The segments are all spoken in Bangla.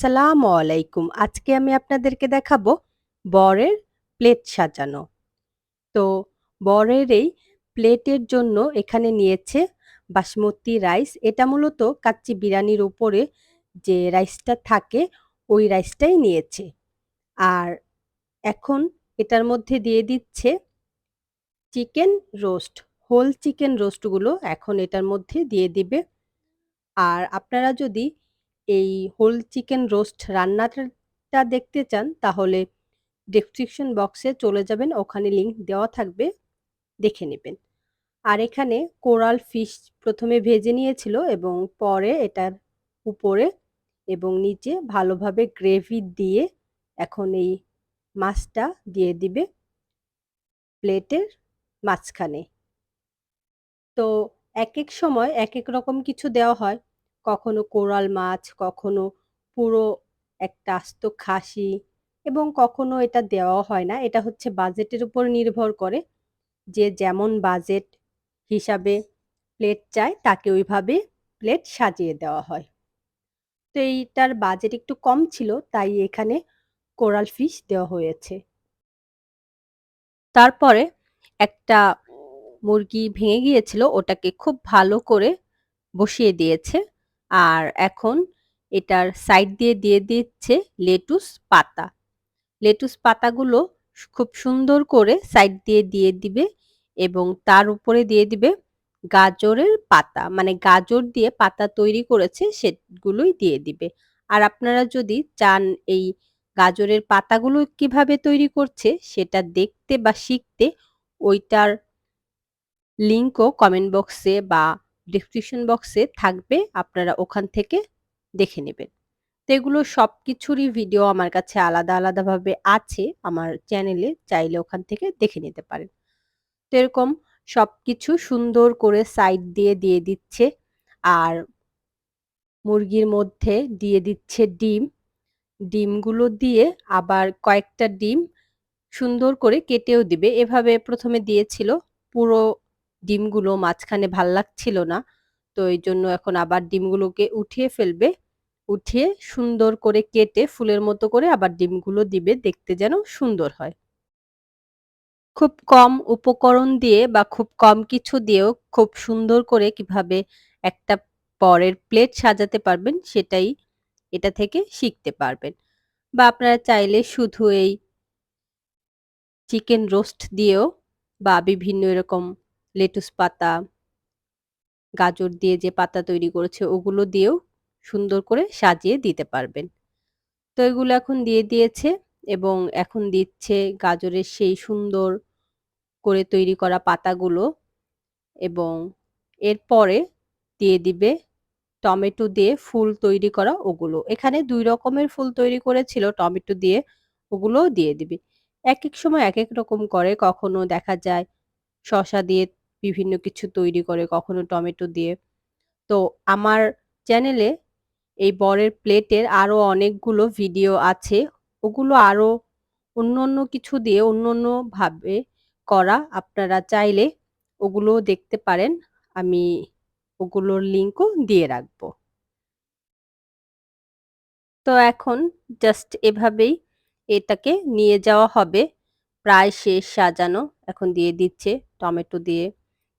আসসালামু আলাইকুম। আজকে আমি আপনাদেরকে দেখাবো বরের প্লেট সাজানো। তো বরের এই প্লেটের জন্য এখানে নিয়েছে বাসমতি রাইস। এটা মূলত কাচ্চি বিরিয়ানির উপরে যে রাইসটা থাকে, ওই রাইসটাই নিয়েছে। আর এখন এটার মধ্যে দিয়ে দিচ্ছে চিকেন রোস্ট। হোল চিকেন রোস্টগুলো এখন এটার মধ্যে দিয়ে দিবে। আর আপনারা যদি এই হোল চিকেন রোস্ট রান্নাটা দেখতে চান, তাহলে ডেসক্রিপশন বক্সে চলে যাবেন, ওখানে লিঙ্ক দেওয়া থাকবে, দেখে নেবেন। আর এখানে কোরাল ফিশ প্রথমে ভেজে নিয়েছিল এবং পরে এটার উপরে এবং নিচে ভালোভাবে গ্রেভি দিয়ে এখন এই মাছটা দিয়ে দিবে প্লেটের মাঝখানে। তো এক এক সময় এক এক রকম কিছু দেওয়া হয়। কখনো কোরাল মাছ, কখনো পুরো একটা আস্ত খাসি এবং কখনো এটা দেওয়া হয় না। এটা হচ্ছে বাজেটের উপর নির্ভর করে। যে যেমন বাজেট হিসাবে প্লেট চায়, তাকে ওইভাবে প্লেট সাজিয়ে দেওয়া হয়। তো এইটার বাজেট একটু কম ছিল, তাই এখানে কোরাল ফিশ দেওয়া হয়েছে। তারপরে একটা মুরগি ভেঙে গিয়েছিল, ওটাকে খুব ভালো করে বসিয়ে দিয়েছে। আর এখন এটার সাইড দিয়ে দিয়ে দিচ্ছে লেটুস পাতা। লেটুস পাতাগুলো খুব সুন্দর করে সাইড দিয়ে দিয়ে দিবে এবং তার উপরে দিয়ে দিবে গাজরের পাতা। মানে গাজর দিয়ে পাতা তৈরি করেছে সেগুলোই দিয়ে দিবে। আর আপনারা যদি চান এই গাজরের পাতাগুলো কীভাবে তৈরি করছে সেটা দেখতে বা শিখতে ওইটার লিঙ্কও কমেন্ট বক্সে বা ডিসক্রিপশন বক্সে থাকবে, আপনারা ওখান থেকে দেখে নেবেন। তো এগুলো সব কিছুরই ভিডিও আমার কাছে আলাদা আলাদাভাবে আছে, আমার চ্যানেলে চাইলে ওখান থেকে দেখে নিতে পারেন। তো এরকম সব কিছু সুন্দর করে সাইড দিয়ে দিয়ে দিচ্ছে, আর মুরগির মধ্যে দিয়ে দিচ্ছে ডিম। ডিমগুলো দিয়ে আবার কয়েকটা ডিম সুন্দর করে কেটেও দিবে। এভাবে প্রথমে দিয়েছিল পুরো ডিমগুলো মাঝখানে ভালো লাগছিল না। তো এই জন্য এখন আবার ডিমগুলোকে উঠিয়ে ফেলবে। উঠিয়ে সুন্দর করে কেটে ফুলের মতো করে আবার ডিমগুলো দিবে, দেখতে যেন সুন্দর হয়। খুব কম উপকরণ দিয়ে বা খুব কম কিছু দিয়েও খুব সুন্দর করে কীভাবে একটা পরের প্লেট সাজাতে পারবেন সেটাই এটা থেকে শিখতে পারবেন। বা আপনারা চাইলে শুধু এই চিকেন রোস্ট দিয়েও বা বিভিন্ন এরকম লেটুস পাতা, গাজর দিয়ে যে পাতা তৈরি করেছে ওগুলো দিয়েও সুন্দর করে সাজিয়ে দিতে পারবেন। তো এগুলো এখন দিয়ে দিয়েছে এবং এখন দিচ্ছে গাজরের সেই সুন্দর করে তৈরি করা পাতাগুলো এবং এরপরে দিয়ে দিবে টমেটো দিয়ে ফুল তৈরি করা ওগুলো। এখানে দুই রকমের ফুল তৈরি করেছিল, টমেটো দিয়ে ওগুলোও দিয়ে দিবে। এক এক সময় এক এক রকম করে কখনো দেখা যায় শশা দিয়ে বিভিন্ন কিছু তৈরি করে, কখনো টমেটো দিয়ে। তো আমার চ্যানেলে এই বরের প্লেটের আরও অনেকগুলো ভিডিও আছে। ওগুলো আরও অন্য অন্য কিছু দিয়ে অন্য অন্যভাবে করা আপনারা চাইলে ওগুলো দেখতে পারেন। আমি ওগুলোর লিঙ্কও দিয়ে রাখব। তো এখন জাস্ট এভাবেই এটাকে নিয়ে যাওয়া হবে। প্রায় শেষ সাজানো, এখন দিয়ে দিচ্ছে টমেটো দিয়ে।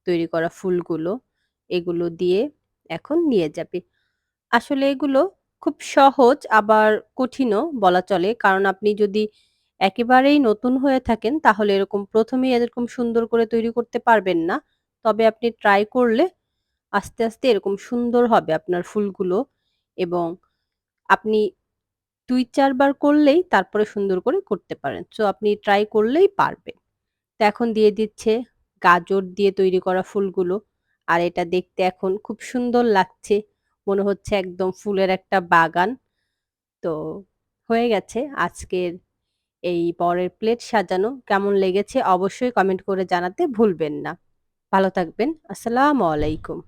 তৈরি করা ফুলগুলো, এগুলো দিয়ে এখন নিয়ে যাবে। আসলে এগুলো খুব সহজ, আবার কঠিনও বলা চলে। কারণ আপনি যদি একেবারেই নতুন হয়ে থাকেন, তাহলে এরকম প্রথমেই এরকম সুন্দর করে তৈরি করতে পারবেন না। তবে আপনি ট্রাই করলে আস্তে আস্তে এরকম সুন্দর হবে আপনার ফুলগুলো এবং আপনি দুই, চারবার করলেই তারপরে সুন্দর করে করতে পারেন। সো আপনি ট্রাই করলেই পারবেন। তো এখন দিয়ে দিচ্ছে গাজর দিয়ে তৈরি করা ফুলগুলো। আর এটা দেখতে এখন খুব সুন্দর লাগছে। মনে হচ্ছে একদম ফুলের একটা বাগান। তো হয়ে গেছে আজকের এই পরের প্লেট সাজানো। কেমন লেগেছে অবশ্যই কমেন্ট করে জানাতে ভুলবেন না। ভালো থাকবেন। আসসালামু আলাইকুম।